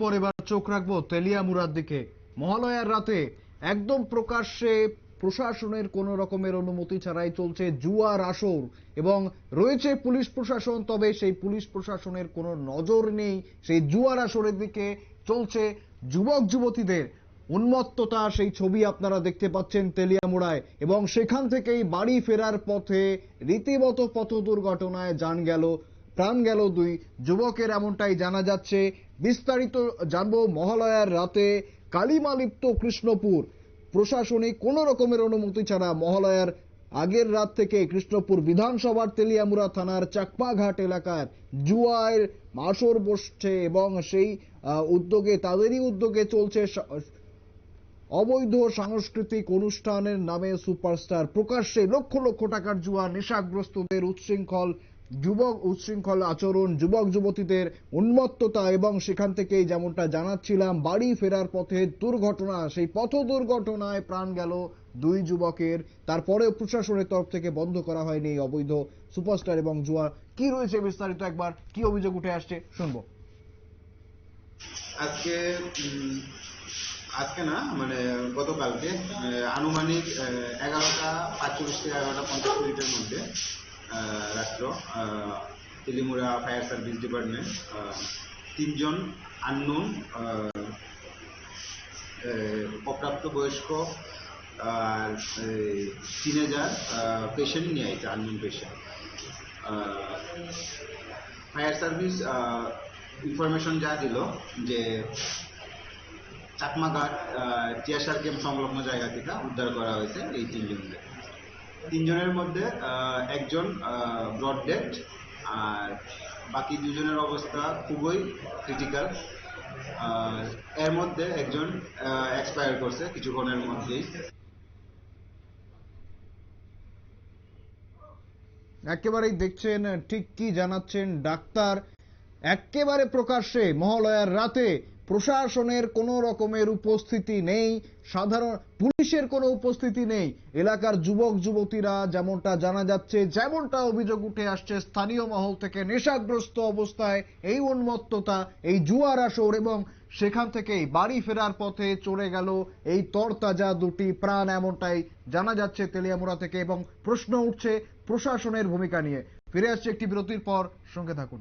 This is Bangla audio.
পর এবার চোখ রাখব তেলিয়ামুড়ার দিকে। মহালয়ার রাতে একদম প্রকাশ্যে প্রশাসনের কোন রকমের অনুমতি ছাড়াই চলছে জুয়ার আসর এবং রয়েছে পুলিশ প্রশাসন, তবে সেই পুলিশ প্রশাসনের কোনো নজর নেই। সেই জুয়ার আসরের দিকে চলছে যুবক যুবতীদের উন্মত্ততা। সেই ছবি আপনারা দেখতে পাচ্ছেন তেলিয়ামুড়ায় এবং সেখান থেকেই বাড়ি ফেরার পথে রীতিমতো পথ দুর্ঘটনায় যান গেল, প্রাণ গেল দুই যুবকের। এমনটাই জানা যাচ্ছে বিস্তারিত জানব মহালয়ার রাতে কালিমালিপ্ত কৃষ্ণপুর। প্রশাসনিক কোনো রকমের অনুমতি ছাড়া মহালয়ার আগের রাত থেকে কৃষ্ণপুর বিধানসভার তেলিয়ামুড়া থানার চাকপাঘাট এলাকার জুয়ার আসর বসছে এবং সেই উদ্যোগে, তাদেরই উদ্যোগে চলছে অবৈধ সাংস্কৃতিক অনুষ্ঠানের নামে সুপারস্টার প্রকাশ্যে লক্ষ লক্ষ টাকার জুয়া, নেশাগ্রস্তদের উচ্ছৃঙ্খল যুবক উচ্ছৃঙ্খল আচরণ, যুবক যুবতীদের উন্মত্ততা এবং সেখান থেকেই যেমনটা জানাচ্ছিলাম, বাড়ি ফেরার পথে দুর্ঘটনা, সেই পথ দুর্ঘটনায় প্রাণ গেল দুই যুবকের। তারপরেও প্রশাসনের তরফ থেকে বন্ধ করা হয়নি এই অবৈধ সুপারস্টার এবং জুয়া। কি রয়েছে বিস্তারিত একবার? কি অভিযোগ উঠে আসছে? শুনব। আজকে আজকে না মানে গতকালকে আনুমানিক এগারোটা, পাঁচচল্লিশ থেকে এগারোটা পঞ্চাশ মিনিটের মধ্যে আহ, তেলিমুড়া ফায়ার সার্ভিস ডিপার্টমেন্ট তিনজন আননোন অপ্রাপ্ত বয়স্ক আর টিনেজার পেশেন্ট নিয়ে আইছে unknown patient fire service information যা দিল যে চাকমাঘাট টিয়াশার ক্যাম্প সংলগ্ন জায়গা থেকে উদ্ধার করা হয়েছে এই তিনজনকে। তিনজনের মধ্যে একজন ব্রড ডেড আর বাকি দুজনের অবস্থা খুবই ক্রিটিক্যাল এর মধ্যে একজন এক্সপায়ার করছে কিছুক্ষণের মধ্যেই। একেবারেই দেখছেন, ঠিক কি জানাচ্ছেন ডাক্তার। একেবারে প্রকাশ্যে মহালয়ার রাতে প্রশাসনের কোনো রকমের উপস্থিতি নেই, সাধারণ পুলিশের কোনো উপস্থিতি নেই। এলাকার যুবক, যুবতীরা যেমনটা জানা যাচ্ছে, যেমনটা অভিযোগ উঠে আসছে, স্থানীয় মহল থেকে নেশাগ্রস্ত অবস্থায় এই উন্মত্ততা, এই জুয়ার আসর এবং সেখান থেকেই বাড়ি ফেরার পথে চলে গেল এই তরতাজা দুটি প্রাণ এমনটাই জানা যাচ্ছে তেলিয়ামুড়া থেকে এবং প্রশ্ন উঠছে প্রশাসনের ভূমিকা নিয়ে। ফিরে আসছে একটি বিরতির পর, সঙ্গে থাকুন।